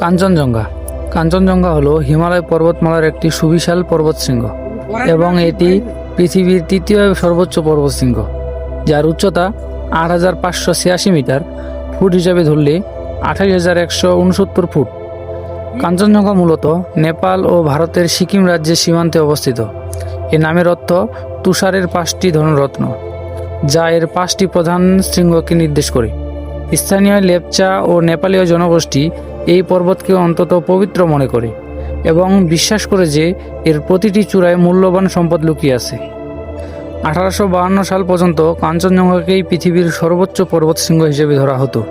কাঞ্চনজঙ্ঘা। কাঞ্চনজঙ্ঘা হলো হিমালয় পর্বতমালার একটি সুবিশাল পর্বতশৃঙ্গ এবং এটি পৃথিবীর তৃতীয় সর্বোচ্চ পর্বতশৃঙ্গ, যার উচ্চতা আট হাজার পাঁচশো ছিয়াশি মিটার, ফুট হিসাবে ধরলে আঠাশ হাজার একশো উনসত্তর ফুট। কাঞ্চনজঙ্ঘা মূলত নেপাল ও ভারতের সিকিম রাজ্যের সীমান্তে অবস্থিত। এ নামের অর্থ তুষারের পাঁচটি ধনরত্ন, যা এর পাঁচটি প্রধান শৃঙ্গকে নির্দেশ করে। স্থানীয় লেপচা ও নেপালীয় জনগোষ্ঠী এই পর্বতকে অন্তত পবিত্র মনে করে এবং বিশ্বাস করে যে এর প্রতিটি চূড়ায় মূল্যবান সম্পদ লুকিয়ে আছে। আঠারোশো সাল পর্যন্ত কাঞ্চনজঙ্ঘাকেই পৃথিবীর সর্বোচ্চ পর্বত পর্বতশৃঙ্গ হিসেবে ধরা হতো।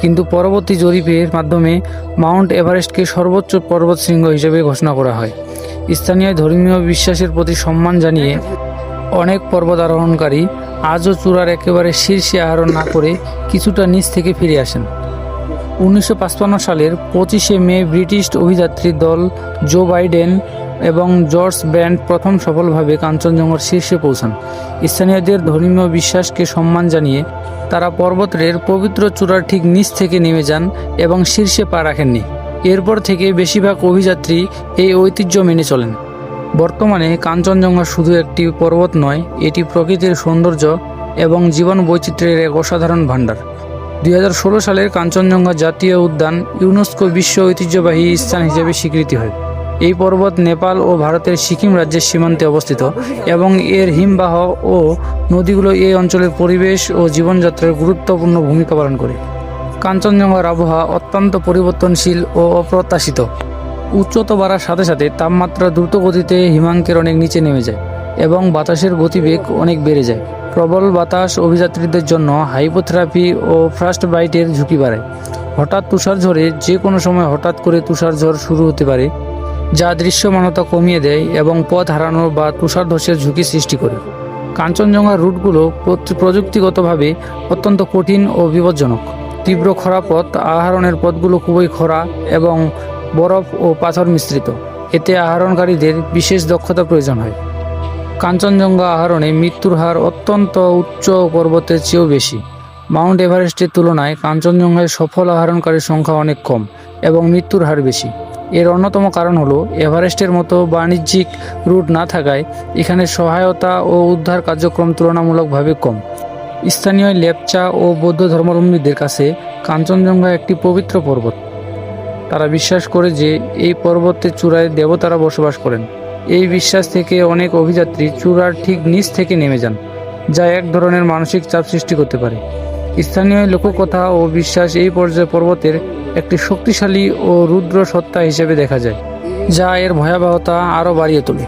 কিন্তু পরবর্তী জরিপের মাধ্যমে মাউন্ট এভারেস্টকে সর্বোচ্চ পর্বতশৃঙ্গ হিসেবে ঘোষণা করা হয়। স্থানীয় ধর্মীয় বিশ্বাসের প্রতি সম্মান জানিয়ে অনেক পর্বত আরোহণকারী আজও চূড়ার একেবারে শীর্ষে আরোহণ না করে কিছুটা নিচ থেকে ফিরে আসেন। উনিশশো সালের পঁচিশে মে ব্রিটিশ অভিযাত্রী দল জো বাইডেন এবং জর্জ ব্র্যান্ড প্রথম সফলভাবে কাঞ্চনজঙ্ঘার শীর্ষে পৌঁছান। স্থানীয়দের ধর্মীয় বিশ্বাসকে সম্মান জানিয়ে তারা পর্বতের পবিত্র চূড়ার ঠিক নিচ থেকে নেমে যান এবং শীর্ষে পা রাখেননি। এরপর থেকে বেশিরভাগ অভিযাত্রী এই ঐতিহ্য মেনে চলেন। বর্তমানে কাঞ্চনজঙ্ঘা শুধু একটি পর্বত নয়, এটি প্রকৃতির সৌন্দর্য এবং জীবন বৈচিত্র্যের এক অসাধারণ ভাণ্ডার। দুই হাজার ষোলো সালের কাঞ্চনজঙ্ঘা জাতীয় উদ্যান ইউনেস্কো বিশ্ব ঐতিহ্যবাহী স্থান হিসেবে স্বীকৃতি হয়। এই পর্বত নেপাল ও ভারতের সিকিম রাজ্যের সীমান্তে অবস্থিত এবং এর হিমবাহ ও নদীগুলো এই অঞ্চলের পরিবেশ ও জীবনযাত্রার গুরুত্বপূর্ণ ভূমিকা পালন করে। কাঞ্চনজঙ্ঘার আবহাওয়া অত্যন্ত পরিবর্তনশীল ও অপ্রত্যাশিত। উচ্চতা বাড়ার সাথে সাথে তাপমাত্রা দ্রুত গতিতে হিমাঙ্কের অনেক নিচে নেমে যায়। এবং বাতাসের গতিবেগ অনেক বেড়ে যায়। প্রবল বাতাস অভিযাত্রীদের জন্য হাইপোথেরাপি ও ফ্রাস্ট বাইটের ঝুঁকি বাড়ায়। হঠাৎ তুষারঝড়ে যে কোনো সময় হঠাৎ করে তুষারঝড় শুরু হতে পারে, যা দৃশ্যমানতা কমিয়ে দেয় এবং পথ হারানো বা তুষারধসের ঝুঁকি সৃষ্টি করে। কাঞ্চনজঙ্ঘার রুটগুলো প্রযুক্তিগতভাবে অত্যন্ত কঠিন ও বিপজ্জনক। তীব্র খরা পথ আহরণের পথগুলো খুবই খরা এবং বরফ ও পাথর মিশ্রিত। এতে আহরণকারীদের বিশেষ দক্ষতা প্রয়োজন হয়। কাঞ্চনজঙ্ঘা আহরণে মৃত্যুর হার অত্যন্ত উচ্চ পর্বতের চেয়েও বেশি। মাউন্ট এভারেস্টের তুলনায় কাঞ্চনজঙ্ঘায় সফল আহরণকারীর সংখ্যা অনেক কম এবং মৃত্যুর হার বেশি। এর অন্যতম কারণ হলো, এভারেস্টের মতো বাণিজ্যিক রুট না থাকায় এখানে সহায়তা ও উদ্ধার কার্যক্রম তুলনামূলকভাবে কম। স্থানীয় লেপচা ও বৌদ্ধ ধর্মাবলম্বীদের কাছে কাঞ্চনজঙ্ঘা একটি পবিত্র পর্বত। তারা বিশ্বাস করে যে এই পর্বতের চূড়ায় দেবতারা বসবাস করেন। এই বিশ্বাস থেকে অনেক অভিযাত্রী চূড়ার ঠিক নিচ থেকে নেমে যান, যা এক ধরনের মানসিক চাপ সৃষ্টি করতে পারে। স্থানীয় লোককথা ও বিশ্বাস এই পর্যায়ে পর্বতের একটি শক্তিশালী ও রুদ্র সত্তা হিসেবে দেখা যায়, যা এর ভয়াবহতা আরও বাড়িয়ে তোলে।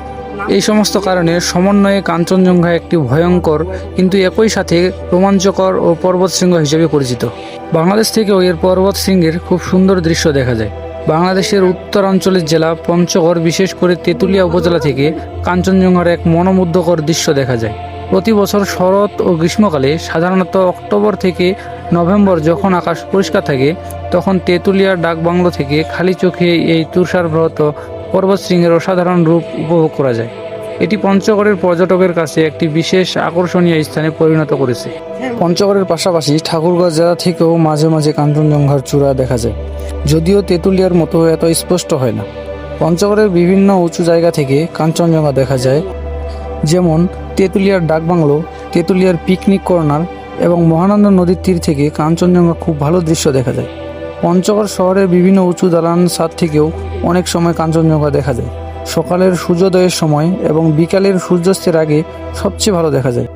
এই সমস্ত কারণে সমন্বয়ে কাঞ্চনজঙ্ঘা একটি ভয়ঙ্কর, কিন্তু একই সাথে রোমাঞ্চকর ও পর্বত শৃঙ্গ হিসেবে পরিচিত। বাংলাদেশ থেকেও এর পর্বত শৃঙ্গের খুব সুন্দর দৃশ্য দেখা যায়। বাংলাদেশের উত্তরাঞ্চলের জেলা পঞ্চগড়, বিশেষ করে তেঁতুলিয়া উপজেলা থেকে কাঞ্চনজঙ্ঘার এক মনোমুগ্ধকর দৃশ্য দেখা যায়। প্রতি বছর শরৎ ও গ্রীষ্মকালে সাধারণত অক্টোবর থেকে নভেম্বর যখন আকাশ পরিষ্কার থাকে, তখন তেঁতুলিয়ার ডাকবাংলো থেকে খালি চোখে এই তুষারব্রত পর্বতশৃঙ্গের অসাধারণ রূপ উপভোগ করা যায়। এটি পঞ্চগড়ের পর্যটকের কাছে একটি বিশেষ আকর্ষণীয় স্থানে পরিণত করেছে। পঞ্চগড়ের পাশাপাশি ঠাকুরগাঁও জেলা থেকেও মাঝে মাঝে কাঞ্চনজঙ্ঘার চূড়া দেখা যায়। যদিও তেঁতুলিয়ার মতো এত স্পষ্ট হয় না। পঞ্চগড়ের বিভিন্ন উঁচু জায়গা থেকে কাঞ্চনজঙ্ঘা দেখা যায়, যেমন তেঁতুলিয়ার ডাকবাংলো, তেঁতুলিয়ার পিকনিক কর্নার এবং মহানন্দ নদীর তীর থেকে কাঞ্চনজঙ্ঘা খুব ভালো দৃশ্য দেখা যায়। পঞ্চগড় শহরের বিভিন্ন উঁচু দালান ছাদ থেকেও অনেক সময় কাঞ্চনজঙ্ঘা দেখা যায়। সকালের সূর্যোদয়ের সময় এবং বিকালের সূর্যাস্তের আগে সবচেয়ে ভালো দেখা যায়।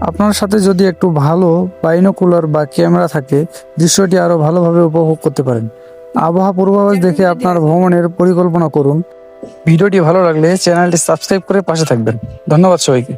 আপনার সাথে যদি একটু ভালো বাইনোকুলার বা ক্যামেরা থাকে, দৃশ্যটি আরও ভালোভাবে উপভোগ করতে পারেন। আবহাওয়া পূর্বাভাস দেখে আপনার ভ্রমণের পরিকল্পনা করুন। ভিডিওটি ভালো লাগলে চ্যানেলটি সাবস্ক্রাইব করে পাশে থাকবেন। ধন্যবাদ সবাইকে।